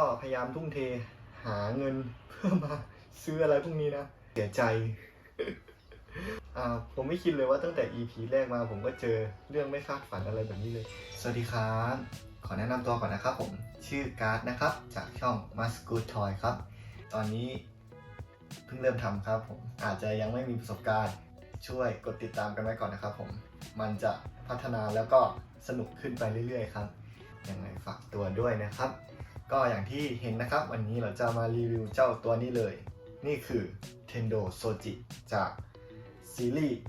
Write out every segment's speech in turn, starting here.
ก็พยายามทุ่มเทหาเงินเพื่อมาซื้ออะไรพวกนี้นะเสียใจอ่าผมไม่คิดเลยว่าตั้งแต่ EP แรกมาผมก็เจอเรื่องไม่คาดฝันอะไรแบบนี้เลย สวัสดีครับ ขอแนะนำตัวก่อนนะครับผมชื่อการ์ดนะครับ จากช่อง m a s Good Toy ครับ ตอนนี้เพิ่งเริ่มทำครับผมอาจจะยังไม่มีประสบการณ์ ช่วยกดติดตามกันไว้ก่อนนะครับผมมันจะพัฒนาแล้วก็สนุกขึ้นไปเรื่อยๆ ครับยังไงฝากตัวด้วยนะครับ ก็อย่างที่เห็นนะครับ วันนี้เราจะมารีวิวเจ้าตัวนี้เลย นี่คือ Tendo Soji จากซีรีส์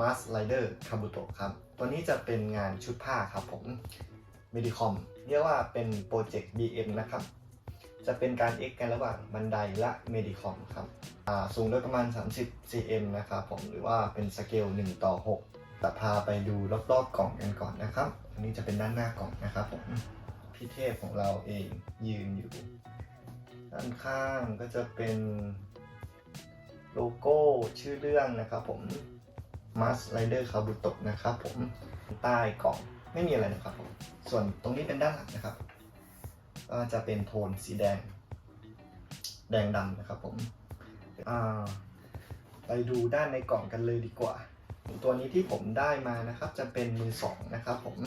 Mask Rider Kabuto ครับ ตัวนี้จะเป็นงานชุดผ้าครับผม Medicom เรียกว่าเป็นโปรเจกต์ BM นะครับ จะเป็นการ X กันระหว่างบันไดและ Medicom ครับสูงโดยประมาณ 30 cm นะครับผม หรือว่าเป็นสเกล 1 ต่อ 6 แต่พาไปดูรอบๆกล่องกันก่อนนะครับ อันนี้จะเป็นด้านหน้ากล่องนะครับผม พี่เทพของเราเองยืนอยู่ ด้านข้างก็จะเป็นโลโก้ชื่อเรื่องนะครับผม Mask Rider Kabuto นะครับผมใต้กล่องไม่มีอะไรนะครับผม ส่วนตรงนี้เป็นด้านหลังนะครับ ก็จะเป็นโทนสีแดง แดงดำนะครับผมไปดูด้านในกล่องกันเลยดีกว่า ตัวนี้ที่ผมได้มานะครับ จะเป็นมือสองนะครับผม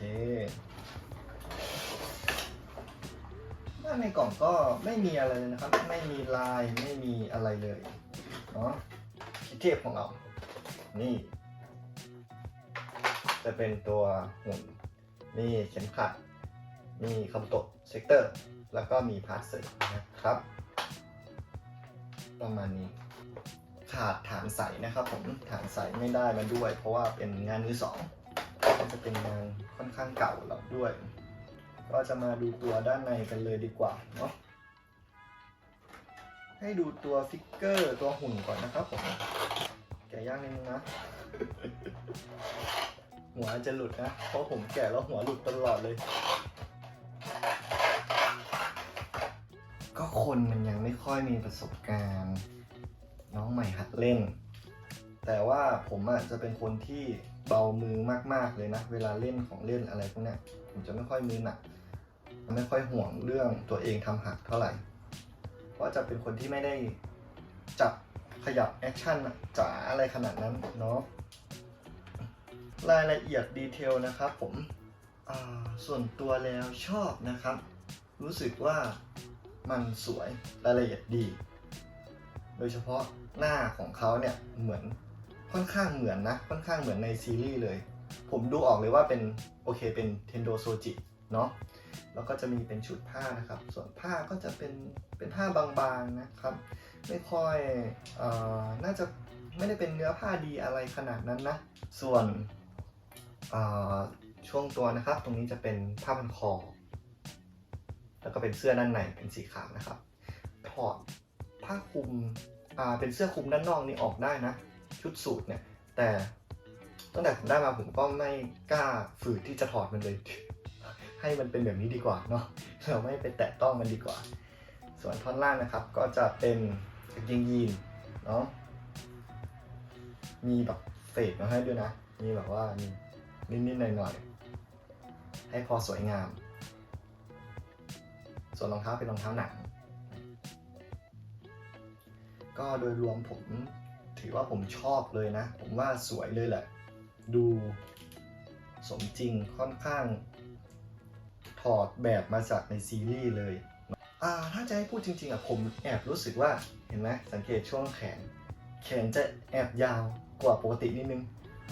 เคด้านในกล่องก็ไม่มีอะไรเลยนะครับ ไม่มีลายไม่มีอะไรเลยเนาะคิเทพของเรา นี่ จะเป็นตัวหุ่นมีเข็มขัด มีคำตกเซกเตอร์ แล้วก็มีพาสเซอร์นะครับ ประมาณนี้ขาดฐานใสนะครับผมฐานใสไม่ได้มาด้วย เพราะว่าเป็นงานมือสอง ก็จะเป็นงานค่อนข้างเก่าแล้วด้วย ก็จะมาดูตัวด้านในกันเลยดีกว่าเนาะให้ดูตัวฟิกเกอร์ตัวหุ่นก่อนนะครับผมแกะย่างนิดนึงนะ หัวจะหลุดนะ เพราะผมแกะแล้วหัวหลุดตลอดเลย ก็คนมันยังไม่ค่อยมีประสบการณ์ น้องใหม่หัดเล่น แต่ว่าผมอะจะเป็นคนที่ เบามือมาก ๆเลยนะ เวลาเล่นของเล่นอะไรพวกนี้ผมจะไม่ค่อยมือหนักไม่ค่อยห่วงเรื่องตัวเองทำหักเท่าไหร่เพราะจะเป็นคนที่ไม่ได้จับขยับแอคชั่นจ๋าอะไรขนาดนั้นเนาะรายละเอียดดีเทลนะครับผมส่วนตัวแล้วชอบนะครับ รู้สึกว่ามันสวยรายละเอียดดี โดยเฉพาะหน้าของเขาเนี่ยเหมือน ค่อนข้างเหมือนนะ ค่อนข้างเหมือนในซีรีส์เลย ผมดูออกเลยว่าเป็น โอเคเป็นเทนโดโซจิเนาะแล้วก็จะมีเป็นชุดผ้านะครับ ส่วนผ้าก็จะเป็นเป็นผ้าบางๆนะครับ ไม่ค่อยเอ่อน่าจะไม่ได้เป็นเนื้อผ้าดีอะไรขนาดนั้นนะ ส่วนเอ่อช่วงตัวนะครับ ตรงนี้จะเป็นผ้าพันคอ แล้วก็เป็นเสื้อด้านในเป็นสีขาวนะครับถอดผ้าคลุมอ่าเป็นเสื้อคลุมด้านนอกนี่ออกได้นะ ชุดสูทเนี่ย แต่ตั้งแต่ผมได้มาผมก็ไม่กล้าฝืนที่จะถอดมันเลย ให้มันเป็นแบบนี้ดีกว่าเนาะเราไม่ไปแตะต้องมันดีกว่า ส่วนท่อนล่างนะครับก็จะเป็นกางเกงยีนเนาะมีแบบเฟดมาให้ด้วยนะ มีแบบว่ามีนิดๆหน่อยๆให้พอสวยงาม ส่วนรองเท้าเป็นรองเท้าหนังก็โดยรวมผม ถือว่าผมชอบเลยนะ ผมว่าสวยเลยแหละ ดูสมจริงค่อนข้าง ถอดแบบมาจากในซีรีส์เลยอ่าถ้าจะให้พูดจริงๆอะผมแอบรู้สึกว่าเห็นไหมสังเกตช่วงแขน แขนจะแอบยาวกว่าปกตินิดนึง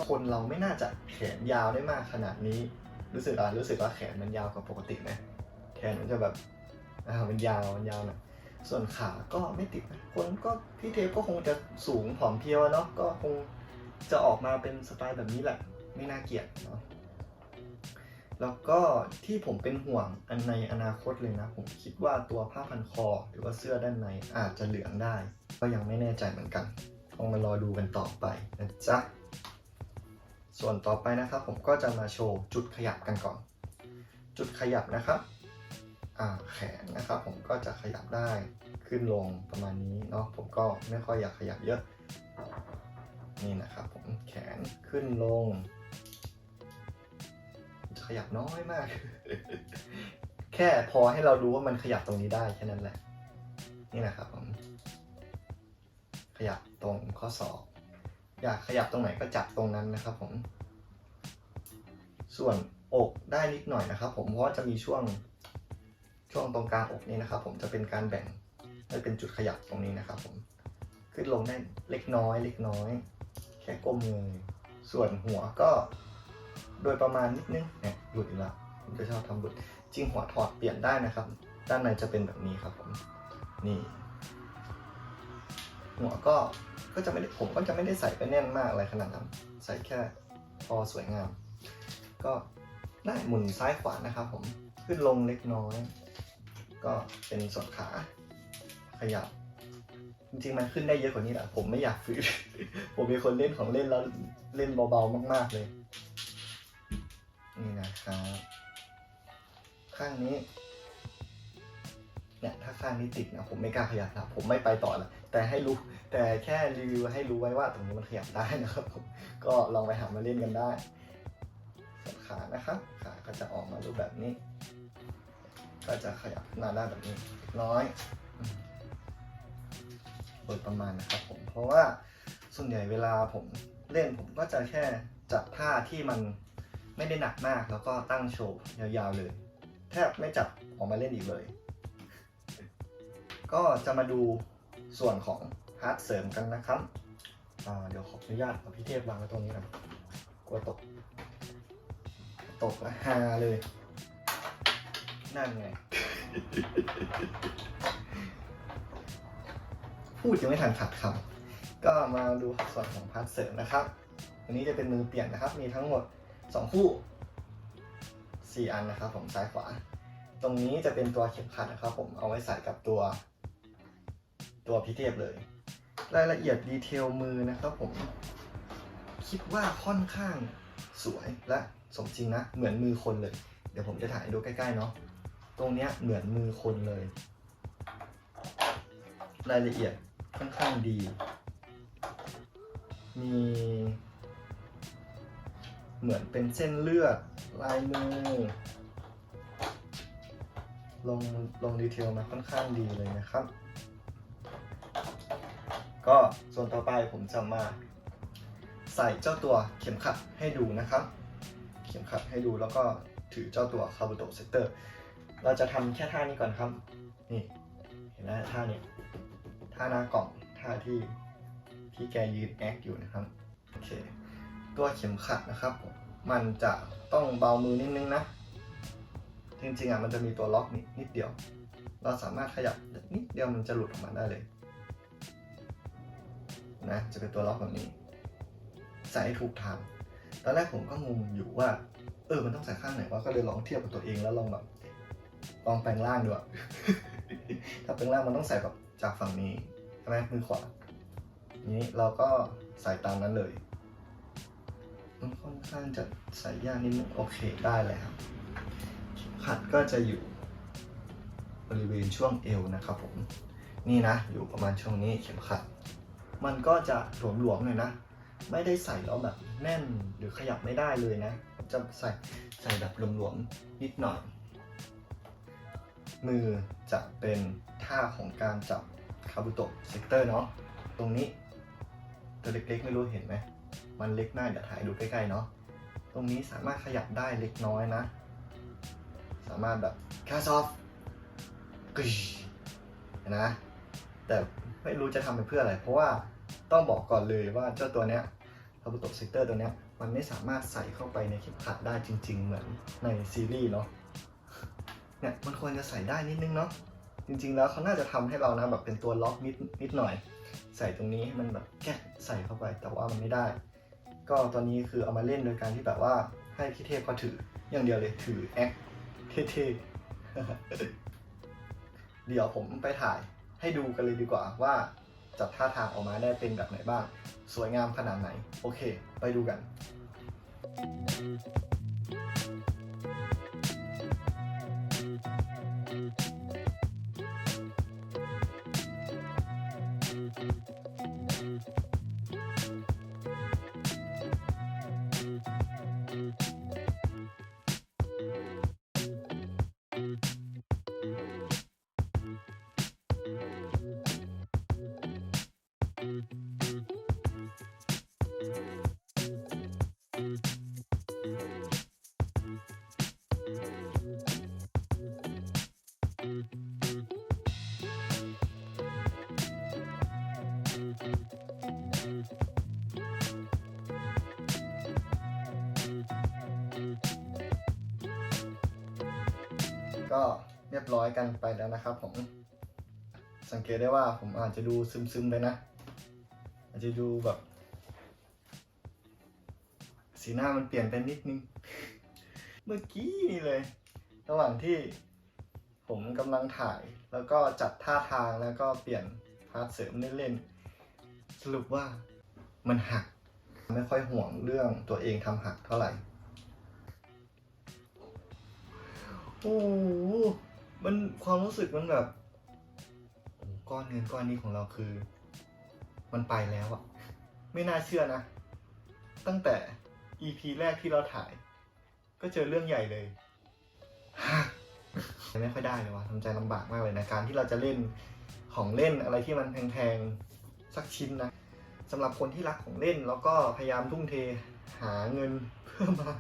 คนเราไม่น่าจะแขนยาวได้มากขนาดนี้ รู้สึกอะรู้สึกว่าแขนมันยาวกว่าปกติไหมแขนมันจะแบบอ่ามันยาวมันยาวหน่อย ส่วนขาก็ไม่ติดนะคนก็พี่เทปก็คงจะสูงผอมเพรียวเนาะก็คงจะออกมาเป็นสไตล์แบบนี้แหละ ไม่น่าเกลียดเนาะแล้วก็ที่ผมเป็นห่วงอันในอนาคตเลยนะ ผมคิดว่าตัวผ้าพันคอ หรือว่าเสื้อด้านในอาจจะเหลืองได้ ก็ยังไม่แน่ใจเหมือนกันต้องมารอดูกันต่อไปนะจ๊ะส่วนต่อไปนะครับ ผมก็จะมาโชว์จุดขยับกันก่อน จุดขยับนะครับ แขนนะครับผมก็จะขยับได้ขึ้นลงประมาณนี้เนาะผมก็ไม่ค่อยอยากขยับเยอะ นี่นะครับ ผมแขนขึ้นลงขขยับน้อยมาก แค่พอให้เรารู้ว่ามันขยับตรงนี้ได้แค่นั้นแหละ นี่นะครับผมขยับตรงข้อศอกอยากขยับตรงไหนก็จับตรงนั้นนะครับ ผม ส่วนอกได้นิดหน่อยนะครับ ผมเพราะจะมีช่วง ช่วงตรงกลางอกนี้นะครับ ผมจะเป็นการแบ่งให้เป็นจุดขยับตรงนี้นะครับ ผมขึ้นลงได้เล็กน้อย เล็กน้อย แค่ก้มเงยส่วนหัวก็โดยประมาณนิดนึงเนี่ยหลุดอีกแล้วผมจะชอบทำหลุดจริงหัวถอดเปลี่ยนได้นะครับ ด้านในจะเป็นแบบนี้ครับผมนี่ หัวก็ก็จะไม่ได้ผมก็จะไม่ได้ใส่ไปแน่นมากอะไรขนาดนั้นใส่แค่พอสวยงาม ก็ได้หมุนซ้ายขวานะครับ ผมขึ้นลงเล็กน้อย ก็เป็นส่วนขาขยับ จริงๆมันขึ้นได้เยอะกว่านี้แหละผมไม่อยากฝืน ผมเป็นคนเล่นของเล่นแล้วเล่นเบาๆมาก ๆเลย นี่นะครับ ข้างนี้เนี่ยถ้าข้างนี้ติดนะผมไม่กล้าขยับนะผมไม่ไปต่อละแต่ให้รู้แต่แค่รีวิวให้รู้ไว้ว่าตรงนี้มันขยับได้นะครับผมก็ลองไปหามาเล่นกันได้ส่วนขานะครับขาก็จะออกมารูปแบบนี้ ก็จะขยับขึ้นมาได้แบบนี้น้อยโดยประมาณนะครับผม เพราะว่าส่วนใหญ่เวลาผมเล่นผมก็จะแค่จับท่าที่มันไม่ได้หนักมาก แล้วก็ตั้งโชว์ยาวๆเลย แทบไม่จับออกมาเล่นอีกเลย ก็จะมาดูส่วนของพาร์ทเสริมกันนะครับ เดี๋ยวขออนุญาตเอาพี่เทพวางไว้ตรงนี้นะกลัวตก ตกล้วฮาเลย นั่นไง พูดยังไม่ทันขัดคำก็มาดูส่วนของพาร์ทเสริมนะครับอันนี้จะเป็นมือเปลี่ยนนะครับ มีทั้งหมด 2 คู่ 4 อันนะครับ ผมซ้ายขวา ตรงนี้จะเป็นตัวเข็มขัดนะครับ ผมเอาไว้ใส่กับตัว ตัวพิเทพเลย รายละเอียดดีเทลมือนะครับ ผม คิดว่าค่อนข้างสวยและสมจริงนะ เหมือนมือคนเลย เดี๋ยวผมจะถ่ายดูใกล้ๆเนาะ ตรงเนี้ยเหมือนมือคนเลย รายละเอียดค่อนข้างดี มี เหมือนเป็นเส้นเลือด ลายมือ ลงลงดีเทลมาค่อนข้างดีเลยนะครับ ก็ส่วนต่อไปผมจะมาใส่เจ้าตัวเข็มขัดให้ดูนะครับ เข็มขัดให้ดูแล้วก็ถือเจ้าตัวคาบุโตเซตเตอร์ เราจะทำแค่ท่านี้ก่อนครับ นี่ เห็นไหมท่านี้ท่าหน้ากล่องท่าที่ที่แกยืนแอคอยู่นะครับโอเคตัวเข็มขัดนะครับ มันจะต้องเบามือนิดนึงนะ จริงๆอะมันจะมีตัวล็อกนิดนิดเดียว เราสามารถขยับนิดเดียวมันจะหลุดออกมาได้เลยนะจะเป็นตัวล็อกแบบนี้ใส่ถูกทางตอนแรกผมก็งงอยู่ว่า เออมันต้องใส่ข้างไหนวะก็เลยลองเทียบกับตัวเองแล้วลองแบบ ลองแปลงร่างดูอะถ้าแปลงร่างมันต้องใส่แบบจากฝั่งนี้ใช่ไหมมือขวานี้เราก็ใส่ตามนั้นเลยมันค่อนข้างจะใส่ยากนิดนึงโอเคได้เลยครับขัดก็จะอยู่บริเวณช่วงเอวนะครับผมนี่นะ อยู่ประมาณช่วงนี้เข็มขัด มันก็จะหลวมๆหน่อยนะ ไม่ได้ใส่แล้วแบบแน่นหรือขยับไม่ได้เลยนะ จะใส่ใส่แบบหลวมๆนิดหน่อย มือจะเป็นท่าของการจับคาบุโตะเซกเตอร์เนาะตรงนี้ตัวเล็กๆไม่รู้เห็นไหมมันเล็กมาเดี๋ยวถ่ายดูใกล้ๆเนาะตรงนี้สามารถขยับได้เล็กน้อยนะ สามารถแบบคาซอฟกึชนะ แต่ไม่รู้จะทำไปเพื่ออะไร เพราะว่าต้องบอกก่อนเลยว่าเจ้าตัวเนี้ยคาบุโตะเซกเตอร์ตัวเนี้ยมันไม่สามารถใส่เข้าไปในเข็มขัดได้จริง ๆ เหมือนในซีรีส์เนาะ เนี่ยมันควรจะใส่ได้นิดนึงเนาะจริงๆแล้วเขาน่าจะทำให้เรานะแบบเป็นตัวล็อกนิดนิดหน่อย ใส่ตรงนี้ให้มันแบบแกะใส่เข้าไปแต่ว่ามันไม่ได้ ก็ตอนนี้คือเอามาเล่นโดยการที่แบบว่าให้พี่เทพเขาถืออย่างเดียวเลยถือแอคเท่ๆเดี๋ยวผมไปถ่ายให้ดูกันเลยดีกว่าว่าจับท่าทางออกมาได้เป็นแบบไหนบ้าง สวยงามขนาดไหน โอเค ไปดูกัน ก็เรียบร้อยกันไปแล้วนะครับผม สังเกตได้ว่าผมอาจจะดูซึมๆไปนะ อาจจะดูแบบ สีหน้ามันเปลี่ยนไปนิดนึง เมื่อกี้นี่เลย ระหว่างที่ผมกำลังถ่ายแล้วก็จัดท่าทางแล้วก็เปลี่ยนพาร์ทเสริมเล่นๆ สรุปว่ามันหัก ไม่ค่อยห่วงเรื่องตัวเองทำหักเท่าไหร่ โอ้โหมันความรู้สึกมันแบบโอ้ก้อนเงินก้อนนี้ของเราคือ มันไปแล้วอะไม่น่าเชื่อนะ ตั้งแต่ EP แรกที่เราถ่าย ก็เจอเรื่องใหญ่เลยไม่ค่อยได้เลยวะทำใจลำบากมากเลยนะการที่เราจะเล่นของเล่นอะไรที่มันแพงๆสักชิ้นนะสำหรับคนที่รักของเล่นแล้วก็พยายามทุ่มเทหาเงินเพื่อมา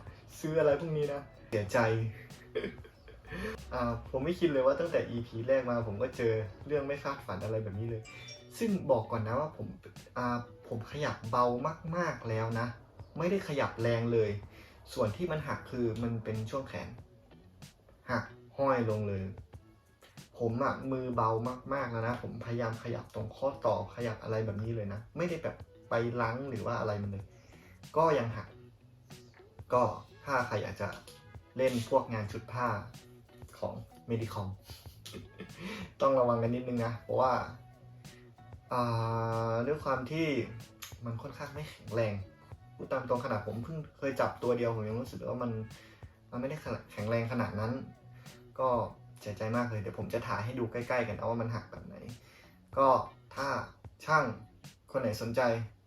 ซื้ออะไรพวกนี้นะเสียใจ อ่าผมไม่คิดเลยว่าตั้งแต่ EP แรกมาผมก็เจอเรื่องไม่คาดฝันอะไรแบบนี้เลย ซึ่งบอกก่อนนะว่าผมอ่าผมขยับเบามากๆแล้วนะ ไม่ได้ขยับแรงเลย ส่วนที่มันหักคือมันเป็นช่วงแขน หักห้อยลงเลย ผมอะมือเบามากๆแล้วนะ ผมพยายามขยับตรงข้อต่อขยับอะไรแบบนี้เลยนะ ไม่ได้แบบไปล้างหรือว่าอะไรมันเลย ก็ยังหัก ก็ถ้าใครอยากจะเล่นพวกงานชุดผ้า ของ Medicom ต้องระวังกันนิดนึงนะ เพราะว่าอ่าด้วยความที่มันค่อนข้างไม่แข็งแรงพูดตามตรงขนาดผมเพิ่งเคยจับตัวเดียวผมยังรู้สึกว่ามันมันไม่ได้แข็งแรงขนาดนั้น ก็เสียใจมากเลยเดี๋ยวผมจะถ่ายให้ดูใกล้ๆ กันเอาว่ามันหักแบบไหน ก็ถ้าช่างคนไหนสนใจ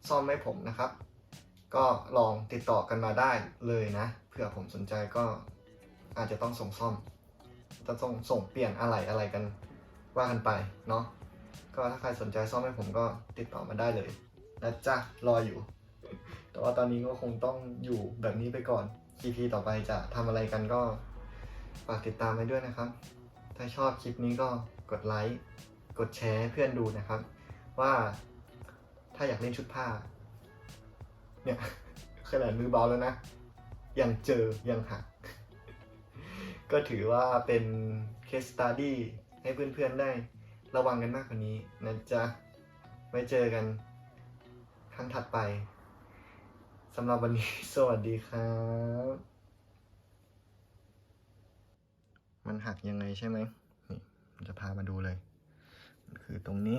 ซ่อมให้ผมนะครับ ก็ลองติดต่อกันมาได้เลยนะเผื่อผมสนใจก็อาจจะต้องส่งซ่อม จะส่งส่งเปลี่ยนอะไรอะไรกันว่ากันไปเนาะก็ถ้าใครสนใจซ่อมให้ผมก็ติดต่อมาได้เลยนะจ๊ะรออยู่ แต่ว่าตอนนี้ก็คงต้องอยู่แบบนี้ไปก่อน EP ต่อไปจะทำอะไรกันก็ฝากติดตามไปด้วยนะครับ ถ้าชอบคลิปนี้ก็กดไลค์กดแชร์เพื่อนดูนะครับ ว่าถ้าอยากเล่นชุดผ้า เนี่ยขนาดมือเบาแล้วนะ ยังเจอยังหัก ก็ถือว่าเป็น case study ให้เพื่อนๆได้ระวังกันมากกว่านี้นะจ๊ะ ไว้เจอกันครั้งถัดไปสำหรับวันนี้สวัสดีครับ มันหักยังไงใช่ไหมนี่จะพามาดูเลย คือตรงนี้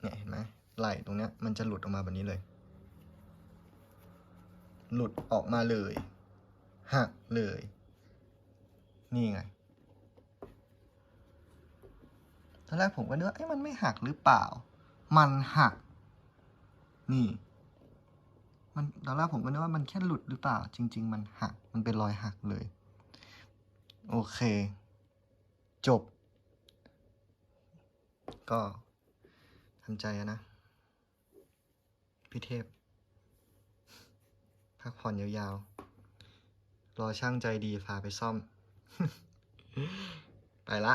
เนี่ยเห็นไหมไหล่ตรงเนี้ยมันจะหลุดออกมาแบบนี้เลย หลุดออกมาเลย หักเลย นี่ไง ตอนแรกผมก็นึกว่าเอ้ยมันไม่หักหรือเปล่า มันหัก นี่ มันตอนแรกผมก็นึกว่ามันแค่หลุดหรือเปล่า จริง ๆ มันหัก มันเป็นรอยหักเลย โอเค จบ ก็ทำใจนะ พี่เทพ พักผ่อนยาวๆ รอช่างใจดีพาไปซ่อม ไปละ